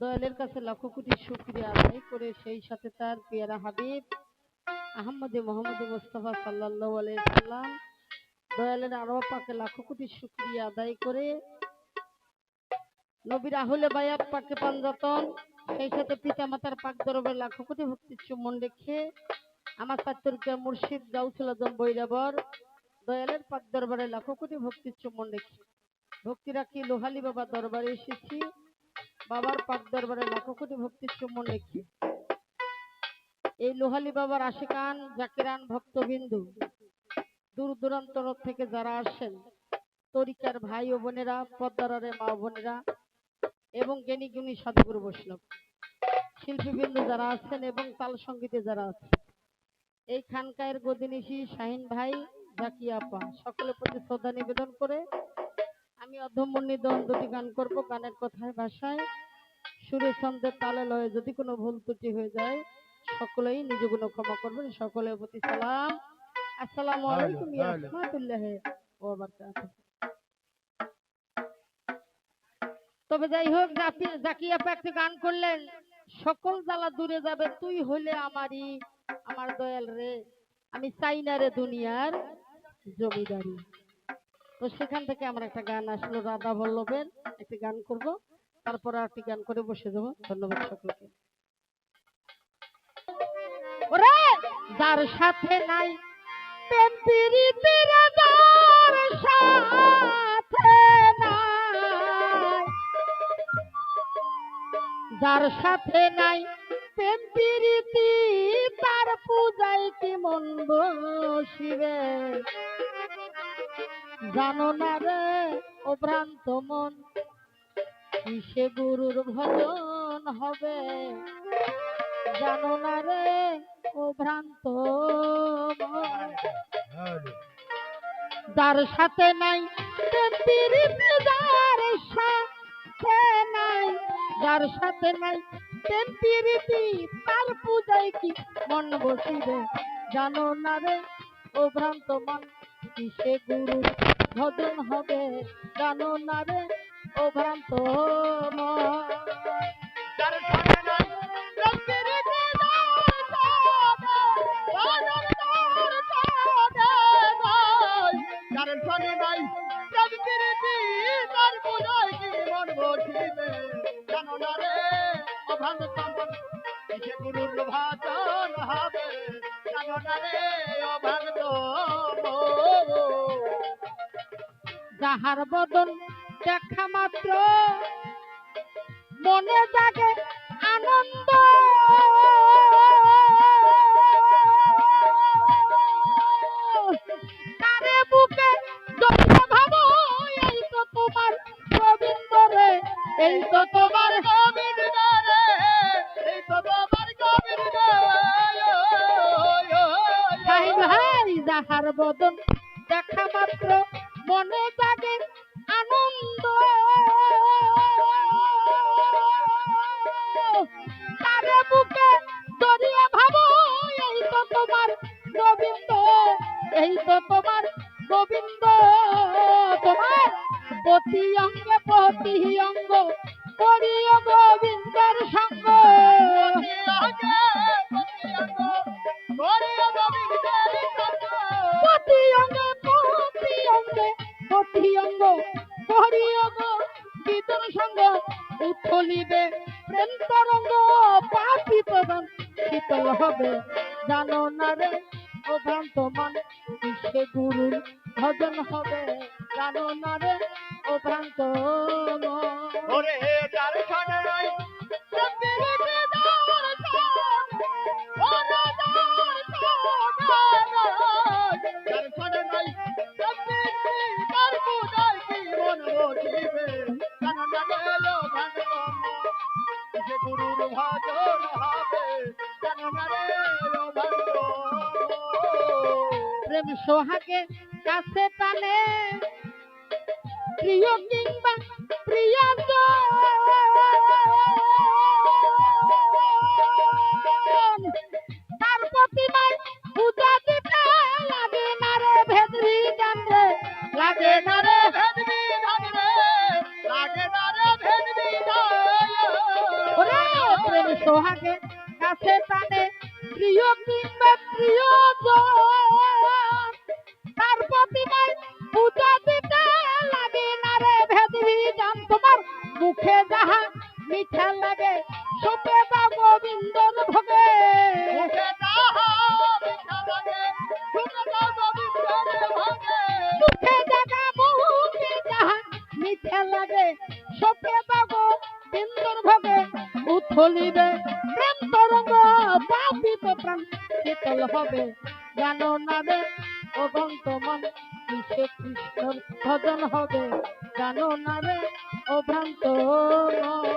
দয়ালের কাছে লাখো কোটি শুক্রিয়া আদায় করে সেই সাথে তার পেয়ারা হাবিব, আহমদে মোহাম্মদ মোস্তফা সাল্লাহ সাল্লাম, দয়ালের আরও পাকে লাখো কোটি শুক্রিয়া আদায় করে নবীর আহলে বায়াত পাকে পাঞ্জাতন সেই সাথে পিতা মাতার পাক দরবার লাখো কোটি ভক্তির চুম্বন রেখে আমার পাত্রকে মুর্শিদ গাউসুল আজম বৈরাবর, দয়ালের পাক দরবারে লাখো কোটি ভক্তির চুম্বন রেখে। ভক্তি রাখি লোহালি বাবা দরবারে এসেছি? বাবার পাক দরবারে লাখো কোটি ভক্তির চুম্বন রেখে এই লোহালি বাবার আশিকান, জাকিরান, ভক্তবিন্দু দূর দূরান্তর থেকে যারা আসেন তরিকার ভাই ও বোনেরা পদ্মারে মা বোনেরা এবং জ্ঞানী গুণী সাধুগুরু বৈষ্ণব, শিল্পীবৃন্দ যারা আছেন এবং তাল সঙ্গীতে যারা আছেন। এই খানকায়ের গদিনিশি শাহিন ভাই জাকি আপা, সকলের প্রতি শ্রদ্ধা নিবেদন করে আমি অধমমণি দন দুটি গান করব গানের কথায় ভাষায়। সুরে ছন্দের তালে লয়ে যদি কোনো ভুল ত্রুটি হয়ে যায় সকলেই নিজগুলো ক্ষমা করবেন সকলের প্রতি সালাম। আসসালামু আলাইকুম ইয়া রাহমাতুল্লাহ ওয়া বারাকাতুহু। তবে যাই হোক জাপি- জাকি আপা একটি গান করলেন সকল জ্বালা দূরে যাবে তুই হইলে আমারই আমার দয়াল রে। আমি চাই না রে দুনিয়ার জমিদারি। তো সেখান থেকে আমার একটা গান আসলো রাধা বল্লভের, একটি গান করব। তারপর আর একটি গান করে বসে যাব ধন্যবাদ সকলকে। যার সাথে নাই যার সাথে নাই। যার সাথে নাই, প্রেম প্রীতি, তার পূজায় কি মন্দ বসিবে জানো না রে, ও ভ্রান্ত মন, কিসে গুরুর ভজন হবে? জানো না রে, ও ভ্রান্ত যার সাথে নাই যার সাথে নাই। যার সাথে নাই প্রেম তার পূজায় কি মন বসিবে? জানো না রে, ও ভ্রান্ত মন, কিসে গুরু ভজন হবে জানো না রে ও ভ্রান্ত যার সাথে নাই প্রেম প্রীতি যার যাহার বদন দেখা মাত্র। মনে জাগে আনন্দ। তারে বুকে ভাবো এই তো তোমার গোবিন্দ রে এই তো তোমার গোবিন্দ রে এই তো তোমার গোবিন্দ ভাই ভাই যাহার বদন দেখা মাত্র। মনে জাগে আনন্দ। তারে বুকে জড়িয়ে ভাবো, এই তো তোমার গোবিন্দ, এই তো তোমার গোবিন্দ। তোমার প্রতি অঙ্গে, প্রতি অঙ্গ করিও গোবিন্দের সঙ্গ। শীতল হবে জানো না রে ও ভ্রান্ত মানে বিশ্বে গুরুর ভজন হবে? জানো না রে ও ভ্রান্ত ওরে যার সাথে নাই যে প্রেম সোহাগে কাছে টানে। প্রিয় কিংবা প্রিয় লাগে না রে লাগে না সোহাগে কাছে টানে প্রিয় কিংবা প্রিয় তার প্রতিমায় পূজা দিতে লাগে না রে ভেদবি জান তোমার মুখে যাহা মিঠা লাগে সোপে দাও গোবিন্দর ভোগে। মুখে লাগে। জাগা যাহা মিঠা সোপে দাও গোবিন্দর ভোগে। উথলিবে প্রেম তরঙ্গ পাপিত প্রাণ, শীতল হবে, জানো না রে অভন্ত মন, কিসে কৃষ্ণর ভজন হবে, জানো না রে, অভ্রান্ত মন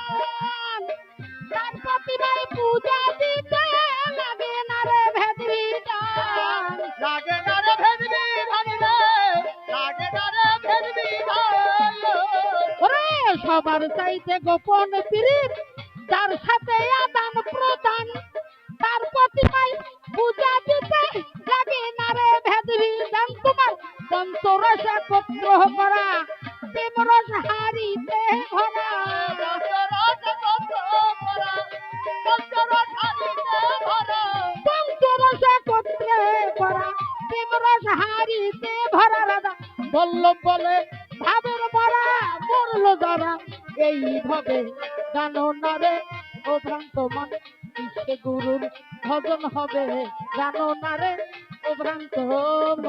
সবার চাইতে গোপন পীর যার সাথে আদান প্রদান, তার প্রতিমায় পূজা দিতে লাগে না রে ভেদরি দান তোমার। পঞ্চরস একত্র করা প্রেমরস হারিতে ভরা এইভাবে জানো না রে ও ভ্রান্ত মন বিশ্বে গুরুর ভজন হবে? জানো না রে ও ভ্রান্ত মন